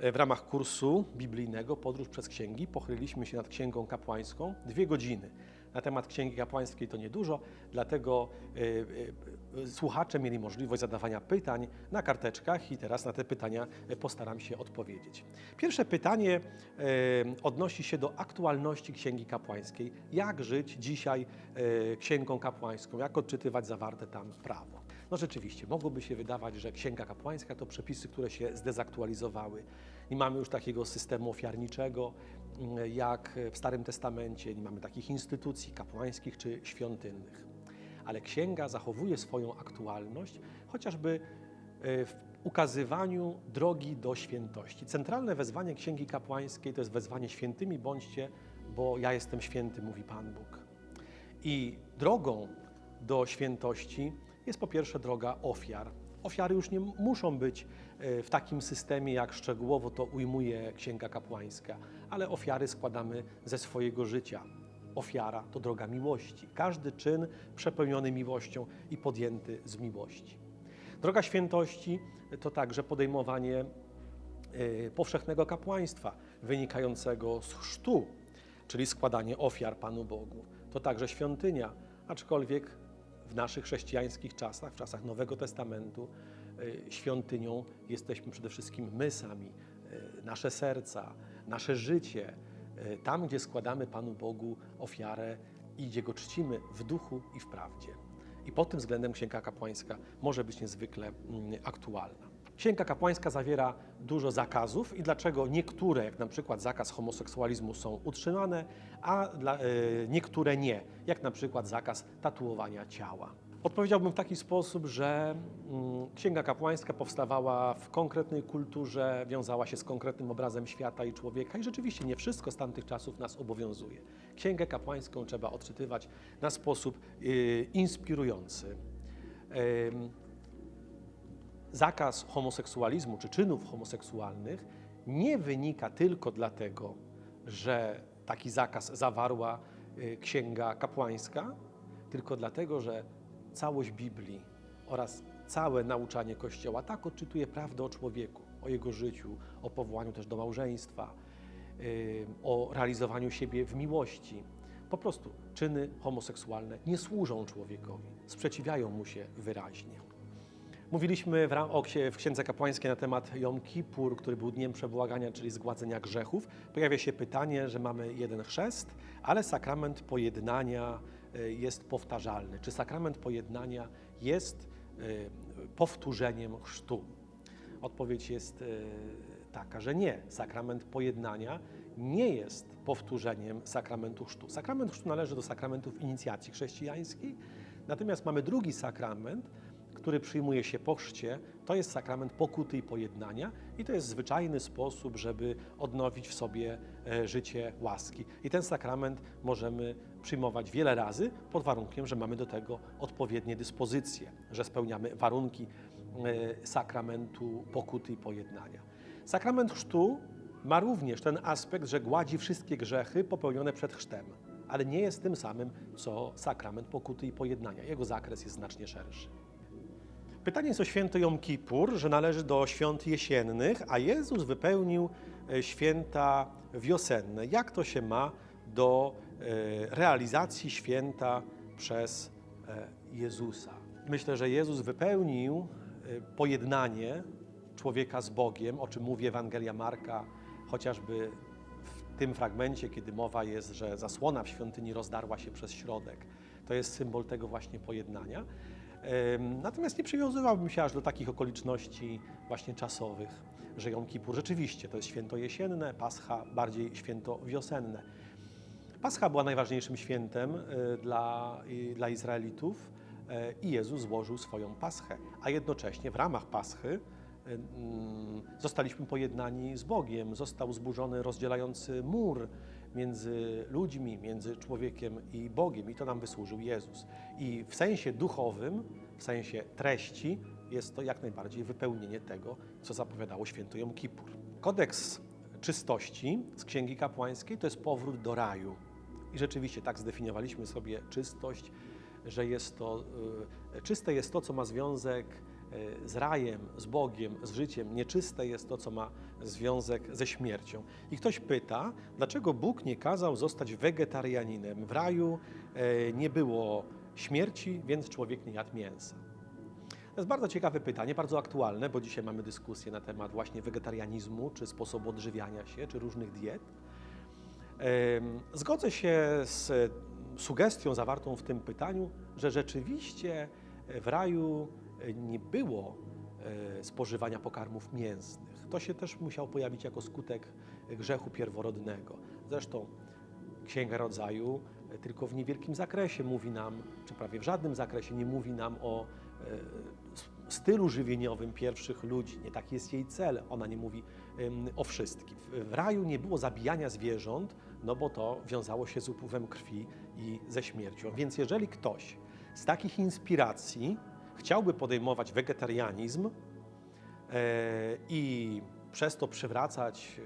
W ramach kursu biblijnego Podróż przez Księgi pochyliliśmy się nad Księgą Kapłańską dwie godziny. Na temat Księgi Kapłańskiej to niedużo, dlatego e, e, słuchacze mieli możliwość zadawania pytań na karteczkach i teraz na te pytania e, postaram się odpowiedzieć. Pierwsze pytanie odnosi się do aktualności Księgi Kapłańskiej. Jak żyć dzisiaj Księgą Kapłańską? Jak odczytywać zawarte tam prawo? No rzeczywiście, mogłoby się wydawać, że Księga Kapłańska to przepisy, które się zdezaktualizowały. Nie mamy już takiego systemu ofiarniczego mm, jak w Starym Testamencie, nie mamy takich instytucji kapłańskich czy świątynnych. Ale Księga zachowuje swoją aktualność, chociażby e, w ukazywaniu drogi do świętości. Centralne wezwanie Księgi Kapłańskiej to jest wezwanie świętymi bądźcie, bo ja jestem święty, mówi Pan Bóg. I drogą do świętości jest po pierwsze droga ofiar. Ofiary już nie muszą być e, w takim systemie, jak szczegółowo to ujmuje Księga Kapłańska, ale ofiary składamy ze swojego życia. Ofiara to droga miłości. Każdy czyn przepełniony miłością i podjęty z miłości. Droga świętości to także podejmowanie e, powszechnego kapłaństwa wynikającego z chrztu, czyli składanie ofiar Panu Bogu. To także świątynia, aczkolwiek w naszych chrześcijańskich czasach, w czasach Nowego Testamentu, e, świątynią jesteśmy przede wszystkim my sami, e, nasze serca, nasze życie, e, tam gdzie składamy Panu Bogu ofiarę i gdzie Go czcimy w duchu i w prawdzie. I pod tym względem Księga Kapłańska może być niezwykle mm, aktualna. Księga Kapłańska zawiera dużo zakazów i dlaczego niektóre, jak na przykład zakaz homoseksualizmu są utrzymane, a dla, e, niektóre nie, jak na przykład zakaz tatuowania ciała. Odpowiedziałbym w taki sposób, że mm, Księga Kapłańska powstawała w konkretnej kulturze, wiązała się z konkretnym obrazem świata i człowieka i rzeczywiście nie wszystko z tamtych czasów nas obowiązuje. Księgę Kapłańską trzeba odczytywać na sposób y, inspirujący. Zakaz homoseksualizmu czy czynów homoseksualnych nie wynika tylko dlatego, że taki zakaz zawarła y, Księga Kapłańska, tylko dlatego, że całość Biblii oraz całe nauczanie Kościoła tak odczytuje prawdę o człowieku, o jego życiu, o powołaniu też do małżeństwa, y, o realizowaniu siebie w miłości. Po prostu czyny homoseksualne nie służą człowiekowi, sprzeciwiają mu się wyraźnie. Mówiliśmy w, ram- w Księdze Kapłańskiej na temat Jom Kippur, który był dniem przebłagania, czyli zgładzenia grzechów. Pojawia się pytanie, że mamy jeden chrzest, ale sakrament pojednania y, jest powtarzalny. Czy sakrament pojednania jest y, powtórzeniem chrztu? Odpowiedź jest y, taka, że nie. Sakrament pojednania nie jest powtórzeniem sakramentu chrztu. Sakrament chrztu należy do sakramentów inicjacji chrześcijańskiej, natomiast mamy drugi sakrament, który przyjmuje się po chrzcie, to jest sakrament pokuty i pojednania i to jest zwyczajny sposób, żeby odnowić w sobie e, życie łaski. I ten sakrament możemy przyjmować wiele razy pod warunkiem, że mamy do tego odpowiednie dyspozycje, że spełniamy warunki e, sakramentu pokuty i pojednania. Sakrament chrztu ma również ten aspekt, że gładzi wszystkie grzechy popełnione przed chrztem, ale nie jest tym samym, co sakrament pokuty i pojednania. Jego zakres jest znacznie szerszy. Pytanie jest o święto Jom Kippur, że należy do świąt jesiennych, a Jezus wypełnił e, święta wiosenne. Jak to się ma do e, realizacji święta przez e, Jezusa? Myślę, że Jezus wypełnił pojednanie człowieka z Bogiem, o czym mówi Ewangelia Marka, chociażby w tym fragmencie, kiedy mowa jest, że zasłona w świątyni rozdarła się przez środek. To jest symbol tego właśnie pojednania. Natomiast nie przywiązywałbym się aż do takich okoliczności właśnie czasowych, że Jom Kippur rzeczywiście to jest święto jesienne, Pascha bardziej święto wiosenne. Pascha była najważniejszym świętem e, dla, dla Izraelitów e, i Jezus złożył swoją paschę, a jednocześnie w ramach paschy e, mm, zostaliśmy pojednani z Bogiem. Został zburzony rozdzielający mur między ludźmi, między człowiekiem i Bogiem i to nam wysłużył Jezus. I w sensie duchowym, w sensie treści jest to jak najbardziej wypełnienie tego, co zapowiadało święto Jom Kippur. Kodeks czystości z Księgi Kapłańskiej to jest powrót do raju. I rzeczywiście tak zdefiniowaliśmy sobie czystość, że jest to, y, czyste jest to, co ma związek z rajem, z Bogiem, z życiem. Nieczyste jest to, co ma związek ze śmiercią. I ktoś pyta, dlaczego Bóg nie kazał zostać wegetarianinem? W raju e, nie było śmierci, więc człowiek nie jadł mięsa. To jest bardzo ciekawe pytanie, bardzo aktualne, bo dzisiaj mamy dyskusję na temat właśnie wegetarianizmu, czy sposobu odżywiania się, czy różnych diet. Zgodzę się z sugestią zawartą w tym pytaniu, że rzeczywiście w raju nie było e, spożywania pokarmów mięsnych. To się też musiał pojawić jako skutek grzechu pierworodnego. Zresztą Księga Rodzaju e, tylko w niewielkim zakresie mówi nam, czy prawie w żadnym zakresie nie mówi nam o e, stylu żywieniowym pierwszych ludzi. Nie taki jest jej cel. Ona nie mówi o wszystkim. W raju nie było zabijania zwierząt, no bo to wiązało się z upływem krwi i ze śmiercią. Więc jeżeli ktoś z takich inspiracji chciałby podejmować wegetarianizm e, i przez to przywracać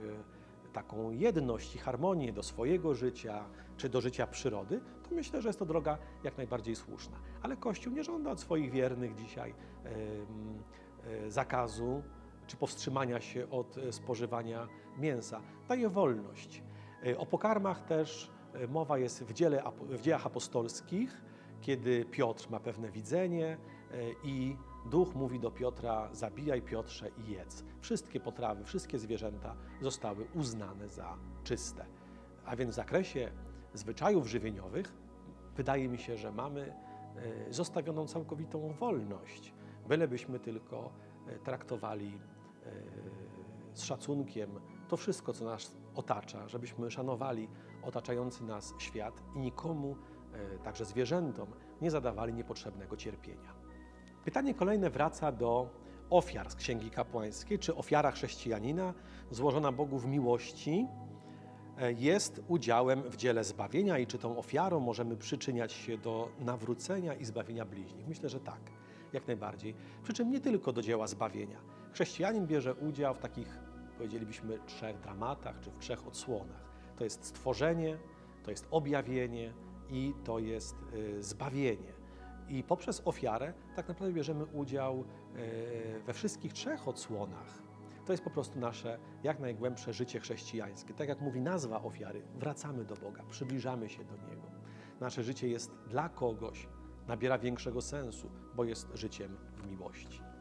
e, taką jedność i harmonię do swojego życia czy do życia przyrody, to myślę, że jest to droga jak najbardziej słuszna. Ale Kościół nie żąda od swoich wiernych dzisiaj e, zakazu czy powstrzymania się od spożywania mięsa. Daje wolność. O pokarmach też mowa jest w, dziele, w dziejach apostolskich, kiedy Piotr ma pewne widzenie i Duch mówi do Piotra: Zabijaj Piotrze i jedz. Wszystkie potrawy, wszystkie zwierzęta zostały uznane za czyste. A więc w zakresie zwyczajów żywieniowych wydaje mi się, że mamy e, zostawioną całkowitą wolność, bylebyśmy tylko e, traktowali e, z szacunkiem to wszystko, co nas otacza, żebyśmy szanowali otaczający nas świat i nikomu, e, także zwierzętom, nie zadawali niepotrzebnego cierpienia. Pytanie kolejne wraca do ofiar z Księgi Kapłańskiej. Czy ofiara chrześcijanina złożona Bogu w miłości e, jest udziałem w dziele zbawienia i czy tą ofiarą możemy przyczyniać się do nawrócenia i zbawienia bliźnich? Myślę, że tak, jak najbardziej. Przy czym nie tylko do dzieła zbawienia. Chrześcijanin bierze udział w takich, powiedzielibyśmy, trzech dramatach czy w trzech odsłonach. To jest stworzenie, to jest objawienie i to jest y, zbawienie. I poprzez ofiarę tak naprawdę bierzemy udział e, we wszystkich trzech odsłonach. To jest po prostu nasze jak najgłębsze życie chrześcijańskie. Tak jak mówi nazwa ofiary, wracamy do Boga, przybliżamy się do Niego. Nasze życie jest dla kogoś, nabiera większego sensu, bo jest życiem w miłości.